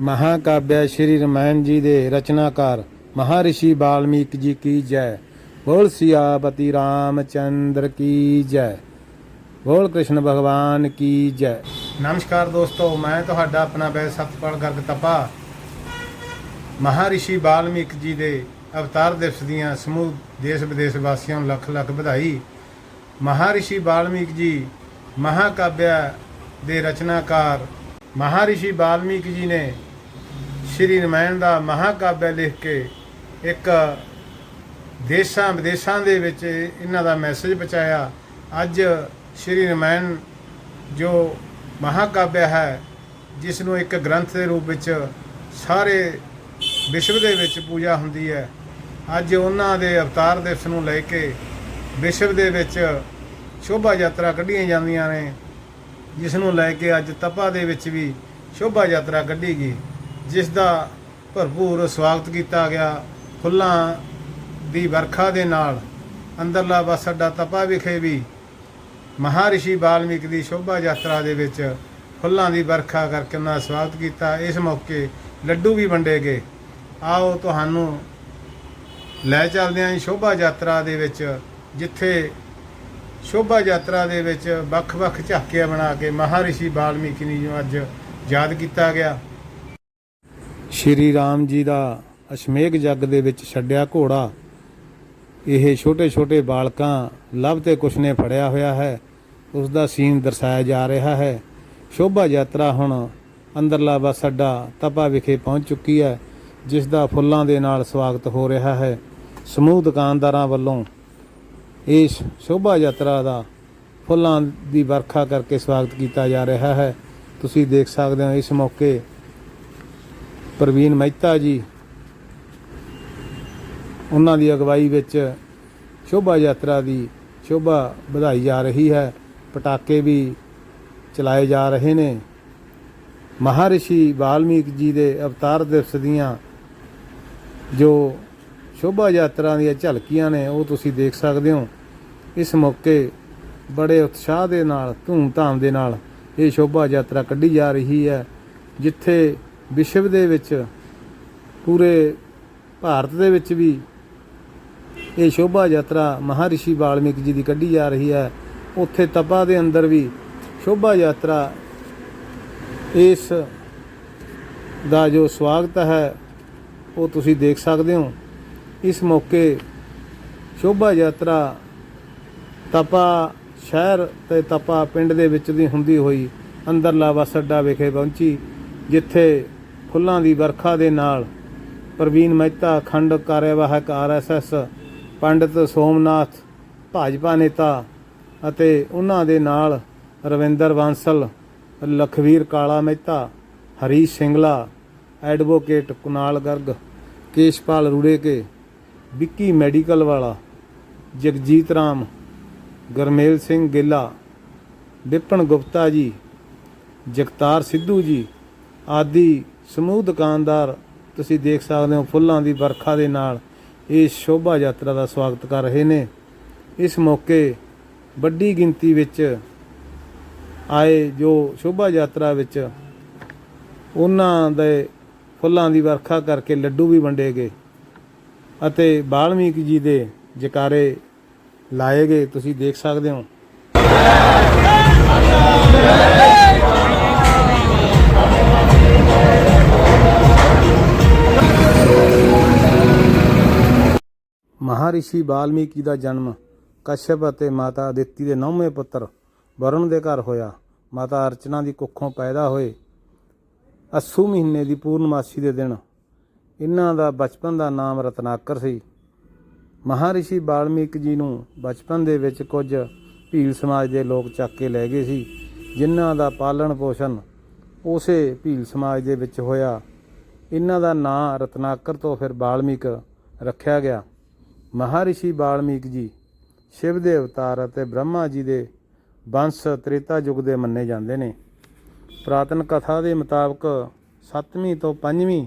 ਮਹਾਕਾਵਿ ਸ਼੍ਰੀ ਰਮਾਇਣ ਜੀ ਦੇ ਰਚਨਾਕਾਰ ਮਹਾਰਿਸ਼ੀ ਵਾਲਮੀਕ ਜੀ ਕੀ ਜੈ? ਬੋਲ ਸਿਆਪਤੀ ਰਾਮਚੰਦਰ ਕੀ ਜੈ? ਬੋਲ ਕ੍ਰਿਸ਼ਨ ਭਗਵਾਨ ਕੀ ਜੈ? ਨਮਸਕਾਰ ਦੋਸਤੋ, ਮੈਂ ਤੁਹਾਡਾ ਆਪਣਾ ਬੈਦ ਸਤਪਾਲ ਗਰਗ ਤਪਾ। ਮਹਾਰਿਸ਼ੀ ਵਾਲਮੀਕ ਜੀ ਦੇ ਅਵਤਾਰ ਦਿਵਸ ਦੀਆਂ ਸਮੂਹ ਦੇਸ਼ ਵਿਦੇਸ਼ ਵਾਸੀਆਂ ਨੂੰ ਲੱਖ ਲੱਖ ਵਧਾਈ। ਮਹਾਰਿਸ਼ੀ ਬਾਲਮੀਕ ਜੀ ਮਹਾਕਾਵਿ ਦੇ ਰਚਨਾਕਾਰ ਮਹਾਰਿਸ਼ੀ ਬਾਲਮੀਕ ਜੀ ਨੇ ਸ਼੍ਰੀ ਰਮਾਇਣ ਦਾ ਮਹਾਕਾਵਿ ਲਿਖ ਕੇ ਇੱਕ ਦੇਸ਼ਾਂ ਵਿਦੇਸ਼ਾਂ ਦੇ ਵਿੱਚ ਇਹਨਾਂ ਦਾ ਮੈਸੇਜ ਪਹੁੰਚਾਇਆ। ਅੱਜ ਸ਼੍ਰੀ ਰਮਾਇਣ ਜੋ ਮਹਾਕਾਵਿ ਹੈ ਜਿਸ ਨੂੰ ਇੱਕ ਗ੍ਰੰਥ ਦੇ ਰੂਪ ਵਿੱਚ ਸਾਰੇ ਵਿਸ਼ਵ ਦੇ ਵਿੱਚ ਪੂਜਾ ਹੁੰਦੀ ਹੈ, ਅੱਜ ਉਹਨਾਂ ਦੇ ਅਵਤਾਰ ਦਿਵਸ ਨੂੰ ਲੈ ਕੇ ਵਿਸ਼ਵ ਦੇ ਵਿੱਚ ਸ਼ੋਭਾ ਯਾਤਰਾ ਕੱਢੀਆਂ ਜਾਂਦੀਆਂ ਨੇ ਜਿਸ ਨੂੰ ਲੈ ਕੇ ਅੱਜ ਤਪਾ ਦੇ ਵਿੱਚ ਵੀ ਸ਼ੋਭਾ ਯਾਤਰਾ ਕੱਢੀ ਗਈ। ਜਿਸ ਦਾ ਭਰਪੂਰ ਸਵਾਗਤ ਕੀਤਾ ਗਿਆ ਫੁੱਲਾਂ ਦੀ ਵਰਖਾ ਦੇ ਨਾਲ ਅੰਦਰਲਾ ਬਸ ਅੱਡਾ ਤਪਾ ਵਿਖੇ ਵੀ ਮਹਾਰਿਸ਼ੀ ਵਾਲਮੀਕ ਦੀ ਸ਼ੋਭਾ ਯਾਤਰਾ ਦੇ ਵਿੱਚ ਫੁੱਲਾਂ ਦੀ ਵਰਖਾ ਕਰਕੇ ਉਹਨਾਂ ਦਾ ਸਵਾਗਤ ਕੀਤਾ। ਇਸ ਮੌਕੇ ਲੱਡੂ ਵੀ ਵੰਡੇ ਗਏ। ਆਓ ਤੁਹਾਨੂੰ ਲੈ ਚੱਲਦੇ ਹਾਂ ਜੀ ਸ਼ੋਭਾ ਯਾਤਰਾ ਦੇ ਵਿੱਚ, ਜਿੱਥੇ ਸ਼ੋਭਾ ਯਾਤਰਾ ਦੇ ਵਿੱਚ ਵੱਖ-ਵੱਖ ਝਾਕੀਆਂ ਬਣਾ ਕੇ ਮਹਾਰਿਸ਼ੀ ਵਾਲਮੀਕੀ ਜੀ ਨੂੰ ਅੱਜ ਯਾਦ ਕੀਤਾ ਗਿਆ। ਸ਼੍ਰੀ ਰਾਮ ਜੀ ਦਾ ਅਸ਼ਮੇਘ ਜੱਗ ਦੇ ਵਿੱਚ ਛੱਡਿਆ ਘੋੜਾ। ਇਹ ਛੋਟੇ-ਛੋਟੇ ਬਾਲਕਾਂ ਲਵ ਤੇ ਕੁਛ ਨੇ ਫੜਿਆ ਹੋਇਆ ਹੈ। ਉਸ ਦਾ ਸੀਨ ਦਰਸਾਇਆ ਜਾ ਰਿਹਾ ਹੈ। ਸ਼ੋਭਾ ਯਾਤਰਾ ਹੁਣ ਅੰਦਰਲਾ ਬੱਸ ਅੱਡਾ ਤਪਾ ਵਿਖੇ ਪਹੁੰਚ ਚੁੱਕੀ ਹੈ, ਜਿਸ ਦਾ ਫੁੱਲਾਂ ਦੇ ਨਾਲ ਸਵਾਗਤ ਹੋ ਰਿਹਾ ਹੈ। ਸਮੂਹ ਦੁਕਾਨਦਾਰਾਂ ਵੱਲੋਂ ਇਸ ਸ਼ੋਭਾ ਯਾਤਰਾ ਦਾ ਫੁੱਲਾਂ ਦੀ ਵਰਖਾ ਕਰਕੇ ਸਵਾਗਤ ਕੀਤਾ ਜਾ ਰਿਹਾ ਹੈ। ਤੁਸੀਂ ਦੇਖ ਸਕਦੇ ਹੋ ਇਸ ਮੌਕੇ ਪ੍ਰਵੀਨ ਮਹਿਤਾ ਜੀ, ਉਹਨਾਂ ਦੀ ਅਗਵਾਈ ਵਿੱਚ ਸ਼ੋਭਾ ਯਾਤਰਾ ਦੀ ਸ਼ੋਭਾ ਵਧਾਈ ਜਾ ਰਹੀ ਹੈ। ਪਟਾਕੇ ਵੀ ਚਲਾਏ ਜਾ ਰਹੇ ਨੇ। ਮਹਾਰਿਸ਼ੀ ਵਾਲਮੀਕ ਜੀ ਦੇ ਅਵਤਾਰ ਦਿਵਸ ਦੀਆਂ ਜੋ ਸ਼ੋਭਾ ਯਾਤਰਾ ਦੀਆਂ ਝਲਕੀਆਂ ਨੇ, ਉਹ ਤੁਸੀਂ ਦੇਖ ਸਕਦੇ ਹੋ। ਇਸ ਮੌਕੇ ਬੜੇ ਉਤਸ਼ਾਹ ਦੇ ਨਾਲ, ਧੂਮ-ਧਾਮ ਦੇ ਨਾਲ ਇਹ ਸ਼ੋਭਾ ਯਾਤਰਾ ਕੱਢੀ ਜਾ ਰਹੀ ਹੈ, ਜਿੱਥੇ ਵਿਸ਼ਵ ਦੇ ਵਿੱਚ, ਪੂਰੇ ਭਾਰਤ ਦੇ ਵਿੱਚ ਵੀ ਇਹ ਸ਼ੋਭਾ ਯਾਤਰਾ ਮਹਾਰਿਸ਼ੀ ਵਾਲਮੀਕ ਜੀ ਦੀ ਕੱਢੀ ਜਾ ਰਹੀ ਹੈ। ਉੱਥੇ ਤਪਾ ਦੇ ਅੰਦਰ ਵੀ ਸ਼ੋਭਾ ਯਾਤਰਾ ਇਸ ਦਾ ਜੋ ਸਵਾਗਤ ਹੈ, ਉਹ ਤੁਸੀਂ ਦੇਖ ਸਕਦੇ ਹੋ। ਇਸ ਮੌਕੇ ਸ਼ੋਭਾ ਯਾਤਰਾ ਤਪਾ ਸ਼ਹਿਰ ਤੇ ਤਪਾ ਪਿੰਡ ਦੇ ਵਿੱਚ ਦੀ ਹੁੰਦੀ ਹੋਈ ਅੰਦਰਲਾ ਬੱਸ ਅੱਡਾ ਵਿਖੇ ਪਹੁੰਚੀ, ਜਿੱਥੇ ਫੁੱਲਾਂ ਦੀ ਵਰਖਾ ਦੇ ਨਾਲ ਪ੍ਰਵੀਨ ਮਹਿਤਾ ਖੰਡ ਕਾਰਜਵਾਹਕ ਆਰਐਸਐਸ ਪੰਡਿਤ ਸੋਮਨਾਥ, ਭਾਜਪਾ ਨੇਤਾ ਅਤੇ ਉਹਨਾਂ ਦੇ ਨਾਲ ਰਵਿੰਦਰ ਬਾਂਸਲ, ਲਖਵੀਰ ਕਾਲਾ ਮਹਿਤਾ, ਹਰੀਸ਼ ਸਿੰਗਲਾ, ਐਡਵੋਕੇਟ ਕੁਨਾਲ ਗਰਗ, ਕੇਸ਼ਪਾਲ ਰੂੜੇਕੇ, ਵਿੱਕੀ ਮੈਡੀਕਲ ਵਾਲਾ, ਜਗਜੀਤ ਰਾਮ, ਗਰਮੇਲ ਸਿੰਘ ਗਿੱਲਾ, ਵਿਪਨ ਗੁਪਤਾ ਜੀ, ਜਗਤਾਰ ਸਿੱਧੂ ਜੀ ਆਦਿ ਸਮੂਹ ਦੁਕਾਨਦਾਰ, ਤੁਸੀਂ ਦੇਖ ਸਕਦੇ ਹੋ ਫੁੱਲਾਂ ਦੀ ਵਰਖਾ ਦੇ ਨਾਲ ਇਸ ਸ਼ੋਭਾ ਯਾਤਰਾ ਦਾ ਸਵਾਗਤ ਕਰ ਰਹੇ ਨੇ। ਇਸ ਮੌਕੇ ਵੱਡੀ ਗਿਣਤੀ ਵਿੱਚ ਆਏ ਜੋ ਸ਼ੋਭਾ ਯਾਤਰਾ ਵਿੱਚ ਉਹਨਾਂ ਦੇ ਫੁੱਲਾਂ ਦੀ ਵਰਖਾ ਕਰਕੇ ਲੱਡੂ ਵੀ ਵੰਡੇ ਗਏ ਅਤੇ ਬਾਲਮੀਕ ਜੀ ਦੇ ਜਕਾਰੇ ਲਾਏ ਗਏ। ਤੁਸੀਂ ਦੇਖ ਸਕਦੇ ਹੋ। ਮਹਾਰਿਸ਼ੀ ਵਾਲਮੀਕੀ ਦਾ ਜਨਮ ਕਸ਼ਯਪ ਅਤੇ ਮਾਤਾ ਅਦਿੱਤੀ ਦੇ ਨੌਵੇਂ ਪੁੱਤਰ ਵਰੁਣ ਦੇ ਘਰ ਹੋਇਆ। ਮਾਤਾ ਅਰਚਨਾ ਦੀ ਕੁੱਖੋਂ ਪੈਦਾ ਹੋਏ ਅਸੂ ਮਹੀਨੇ ਦੀ ਪੂਰਨਮਾਸੀ ਦੇ ਦਿਨ ਇਹਨਾਂ ਦਾ ਬਚਪਨ ਦਾ ਨਾਮ ਰਤਨਾਕਰ ਸੀ। ਮਹਾਰਿਸ਼ੀ ਵਾਲਮੀਕ ਜੀ ਨੂੰ ਬਚਪਨ ਦੇ ਵਿੱਚ ਕੁਝ ਭੀਲ ਸਮਾਜ ਦੇ ਲੋਕ ਚੱਕ ਕੇ ਲੈ ਗਏ ਸੀ, ਜਿਨ੍ਹਾਂ ਦਾ ਪਾਲਣ ਪੋਸ਼ਣ ਉਸੇ ਭੀਲ ਸਮਾਜ ਦੇ ਵਿੱਚ ਹੋਇਆ। ਇਹਨਾਂ ਦਾ ਨਾਂ ਰਤਨਾਕਰ ਤੋਂ ਫਿਰ ਬਾਲਮੀਕ ਰੱਖਿਆ ਗਿਆ। ਮਹਾਰਿਸ਼ੀ ਵਾਲਮੀਕ ਜੀ ਸ਼ਿਵ ਦੇ ਅਵਤਾਰ ਅਤੇ ਬ੍ਰਹਮਾ ਜੀ ਦੇ ਬੰਸ ਤ੍ਰੇਤਾ ਯੁੱਗ ਦੇ ਮੰਨੇ ਜਾਂਦੇ ਨੇ। ਪ੍ਰਾਤਨ ਕਥਾ ਦੇ ਮੁਤਾਬਕ 7ਵੀਂ ਤੋਂ 5ਵੀਂ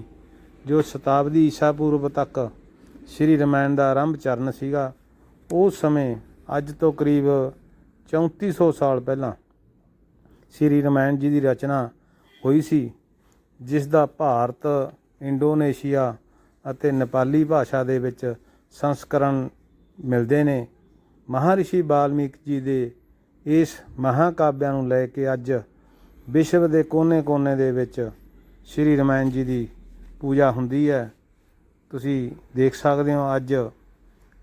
ਜੋ ਸ਼ਤਾਬਦੀ ਈਸਾ ਪੂਰਵ ਤੱਕ ਸ਼੍ਰੀ ਰਮਾਇਣ ਦਾ ਆਰੰਭ ਚਰਨ ਸੀਗਾ ਉਸ ਸਮੇਂ ਅੱਜ ਤੋਂ ਕਰੀਬ 3400 ਸਾਲ ਪਹਿਲਾਂ ਸ਼੍ਰੀ ਰਮਾਇਣ ਜੀ ਦੀ ਰਚਨਾ ਹੋਈ ਸੀ, ਜਿਸ ਦਾ ਭਾਰਤ, ਇੰਡੋਨੇਸ਼ੀਆ ਅਤੇ ਨੇਪਾਲੀ ਭਾਸ਼ਾ ਦੇ ਵਿੱਚ ਸੰਸਕਰਣ ਮਿਲਦੇ ਨੇ। ਮਹਾਰਿਸ਼ੀ ਬਾਲਮੀਕ ਜੀ ਦੇ ਇਸ ਮਹਾਕਾਵਿਆਂ ਨੂੰ ਲੈ ਕੇ ਅੱਜ ਵਿਸ਼ਵ ਦੇ ਕੋਨੇ-ਕੋਨੇ ਦੇ ਵਿੱਚ ਸ਼੍ਰੀ ਰਮਾਇਣ ਜੀ ਦੀ ਪੂਜਾ ਹੁੰਦੀ ਹੈ। ਤੁਸੀਂ ਦੇਖ ਸਕਦੇ ਹੋ ਅੱਜ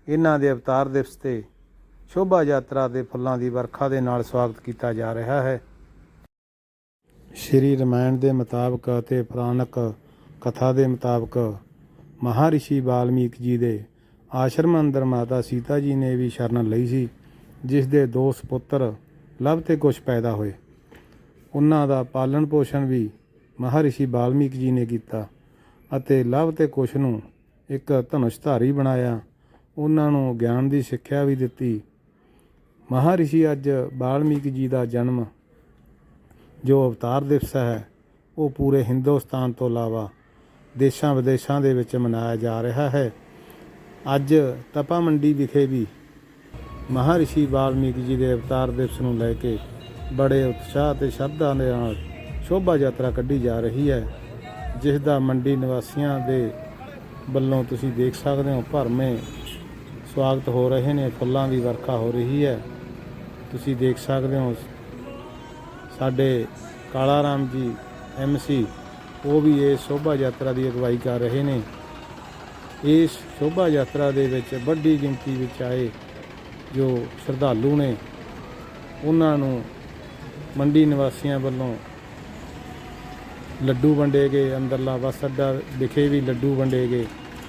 ਇਹਨਾਂ ਦੇ ਅਵਤਾਰ ਦਿਵਸ ਤੇ ਸ਼ੋਭਾ ਯਾਤਰਾ ਦੇ ਫੁੱਲਾਂ ਦੀ ਵਰਖਾ ਦੇ ਨਾਲ ਸਵਾਗਤ ਕੀਤਾ ਜਾ ਰਿਹਾ ਹੈ। ਸ਼੍ਰੀ ਰਮਾਇਣ ਦੇ ਮੁਤਾਬਕ ਅਤੇ ਪੁਰਾਣਕ ਕਥਾ ਦੇ ਮੁਤਾਬਕ ਮਹਾਰਿਸ਼ੀ ਵਾਲਮੀਕ ਜੀ ਦੇ ਆਸ਼ਰਮ ਅੰਦਰ ਮਾਤਾ ਸੀਤਾ ਜੀ ਨੇ ਵੀ ਸ਼ਰਨ ਲਈ ਸੀ, ਜਿਸ ਦੇ ਦੋ ਸੁਪੁੱਤਰ ਲਵ ਤੇ ਕੁਸ਼ ਪੈਦਾ ਹੋਏ। ਉਹਨਾਂ ਦਾ ਪਾਲਣ ਪੋਸ਼ਣ ਵੀ ਮਹਾਰਿਸ਼ੀ ਵਾਲਮੀਕ ਜੀ ਨੇ ਕੀਤਾ ਅਤੇ ਲਵ ਤੇ ਕੁਸ਼ ਨੂੰ ਇੱਕ ਧਨੁਸ਼ਧਾਰੀ ਬਣਾਇਆ। ਉਹਨਾਂ ਨੂੰ ਗਿਆਨ ਦੀ ਸਿੱਖਿਆ ਵੀ ਦਿੱਤੀ। ਮਹਾਰਿਸ਼ੀ ਅੱਜ ਬਾਲਮੀਕ ਜੀ ਦਾ ਜਨਮ ਜੋ ਅਵਤਾਰ ਦਿਵਸ ਹੈ, ਉਹ ਪੂਰੇ ਹਿੰਦੁਸਤਾਨ ਤੋਂ ਇਲਾਵਾ ਦੇਸ਼ਾਂ ਵਿਦੇਸ਼ਾਂ ਦੇ ਵਿੱਚ ਮਨਾਇਆ ਜਾ ਰਿਹਾ ਹੈ। ਅੱਜ ਤਪਾ ਮੰਡੀ ਵਿਖੇ ਵੀ ਮਹਾਰਿਸ਼ੀ ਵਾਲਮੀਕ ਜੀ ਦੇ ਅਵਤਾਰ ਦਿਵਸ ਨੂੰ ਲੈ ਕੇ ਬੜੇ ਉਤਸ਼ਾਹ ਤੇ ਸ਼ਰਧਾ ਦੇ ਨਾਲ ਸ਼ੋਭਾ ਯਾਤਰਾ ਕੱਢੀ ਜਾ ਰਹੀ ਹੈ, ਜਿਸ ਦਾ ਮੰਡੀ ਨਿਵਾਸੀਆਂ ਦੇ ਵੱਲੋਂ ਤੁਸੀਂ ਦੇਖ ਸਕਦੇ ਹੋ, ਭਰਮੇ ਸਵਾਗਤ ਹੋ ਰਹੇ ਨੇ, ਫੁੱਲਾਂ ਦੀ ਵਰਖਾ ਹੋ ਰਹੀ ਹੈ। ਤੁਸੀਂ ਦੇਖ ਸਕਦੇ ਹੋ, ਸਾਡੇ ਕਾਲਾ ਰਾਮ ਜੀ ਐਮਸੀ ਉਹ ਵੀ ਇਹ ਸ਼ੋਭਾ ਯਾਤਰਾ ਦੀ ਅਗਵਾਈ ਕਰ ਰਹੇ ਨੇ। ਇਸ ਸ਼ੋਭਾ ਯਾਤਰਾ ਦੇ ਵਿੱਚ ਵੱਡੀ ਗਿਣਤੀ ਵਿੱਚ ਆਏ ਜੋ ਸ਼ਰਧਾਲੂ ਨੇ, ਉਹਨਾਂ ਨੂੰ ਮੰਡੀ ਨਿਵਾਸੀਆਂ ਵੱਲੋਂ ਲੱਡੂ ਵੰਡੇ ਗਏ, ਅੰਦਰਲਾ ਬੱਸ ਅੱਡਾ ਵਿਖੇ ਵੀ ਲੱਡੂ ਵੰਡੇ ਗਏ।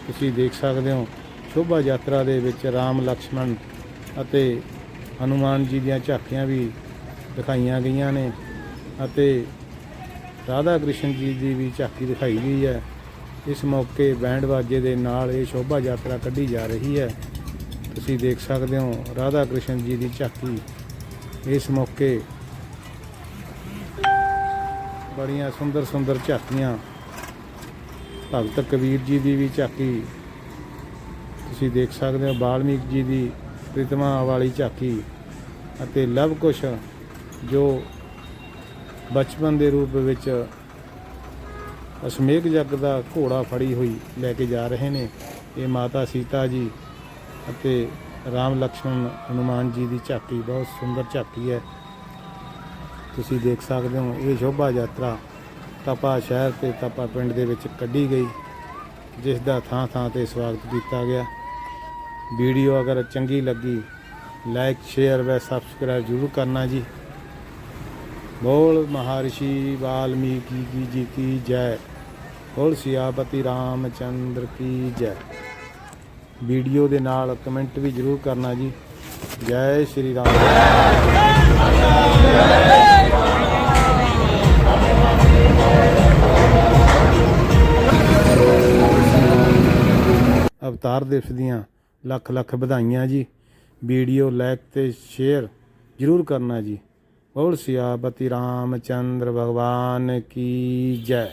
ਤੁਸੀਂ ਦੇਖ ਸਕਦੇ ਹੋ, ਸ਼ੋਭਾ ਯਾਤਰਾ ਦੇ ਵਿੱਚ ਰਾਮ, ਲਕਸ਼ਮਣ ਅਤੇ ਹਨੂਮਾਨ ਜੀ ਦੀਆਂ ਝਾਕੀਆਂ ਵੀ ਦਿਖਾਈਆਂ ਗਈਆਂ ਨੇ ਅਤੇ ਰਾਧਾ ਕ੍ਰਿਸ਼ਨ ਜੀ ਦੀ ਵੀ ਝਾਕੀ ਦਿਖਾਈ ਗਈ ਹੈ। ਇਸ ਮੌਕੇ ਬੈਂਡ ਬਾਜੇ ਦੇ ਨਾਲ ਇਹ ਸ਼ੋਭਾ ਯਾਤਰਾ ਕੱਢੀ ਜਾ ਰਹੀ ਹੈ। ਤੁਸੀਂ ਦੇਖ ਸਕਦੇ ਹੋ ਰਾਧਾ ਕ੍ਰਿਸ਼ਨ ਜੀ ਦੀ ਝਾਕੀ। ਇਸ ਮੌਕੇ ਬੜੀਆਂ ਸੁੰਦਰ ਸੁੰਦਰ ਝਾਕੀਆਂ। ਭਗਤ ਕਬੀਰ ਜੀ ਦੀ ਵੀ ਝਾਕੀ। ਤੁਸੀਂ ਦੇਖ ਸਕਦੇ ਹੋ ਬਾਲਮੀਕ ਜੀ ਦੀ ਪ੍ਰਿਤਮਾ ਵਾਲੀ ਝਾਕੀ ਅਤੇ ਲਵ ਕੁਸ਼ ਜੋ ਬਚਪਨ ਦੇ ਰੂਪ ਵਿੱਚ ਅਸ਼ਮੇਘ ਜੱਗ ਦਾ ਘੋੜਾ ਫੜੀ ਹੋਈ ਲੈ ਕੇ ਜਾ ਰਹੇ ਨੇ। ਇਹ ਮਾਤਾ ਸੀਤਾ ਜੀ ਅਤੇ ਰਾਮ ਲਕਸ਼ਮਣ ਹਨੂਮਾਨ ਜੀ ਦੀ ਝਾਕੀ, ਬਹੁਤ ਸੁੰਦਰ ਝਾਕੀ ਹੈ। ਤੁਸੀਂ ਦੇਖ ਸਕਦੇ ਹੋ, ਇਹ ਸ਼ੋਭਾ ਯਾਤਰਾ ਤਪਾ ਸ਼ਹਿਰ ਤੇ ਤਪਾ ਪਿੰਡ ਦੇ ਵਿੱਚ ਕੱਢੀ ਗਈ, ਜਿਸ ਦਾ ਥਾਂ ਥਾਂ ਤੇ ਸਵਾਗਤ ਕੀਤਾ ਗਿਆ। ਵੀਡੀਓ ਅਗਰ ਚੰਗੀ ਲੱਗੀ, ਲਾਈਕ, ਸ਼ੇਅਰ ਵੈ ਸਬਸਕ੍ਰਾਈਬ ਜ਼ਰੂਰ ਕਰਨਾ ਜੀ। ਬੋਲ ਮਹਾਰਿਸ਼ੀ ਵਾਲਮੀਕੀ ਜੀ ਜੀ ਕੀ ਜੈ। ਬੋਲ ਸਿਆਪਤੀ ਰਾਮਚੰਦਰ ਕੀ ਜੈ। ਵੀਡੀਓ ਦੇ ਨਾਲ ਕਮੈਂਟ ਵੀ ਜ਼ਰੂਰ ਕਰਨਾ ਜੀ। ਜੈ ਸ਼੍ਰੀ ਰਾਮ। ਅਵਤਾਰ ਦਿਵਸ ਦੀਆਂ ਲੱਖ ਲੱਖ ਵਧਾਈਆਂ ਜੀ। ਵੀਡੀਓ ਲਾਈਕ ਤੇ ਸ਼ੇਅਰ ਜ਼ਰੂਰ ਕਰਨਾ ਜੀ। ਬੋਲ ਸਿਆਪਤੀ ਰਾਮਚੰਦਰ ਭਗਵਾਨ ਕੀ ਜੈ।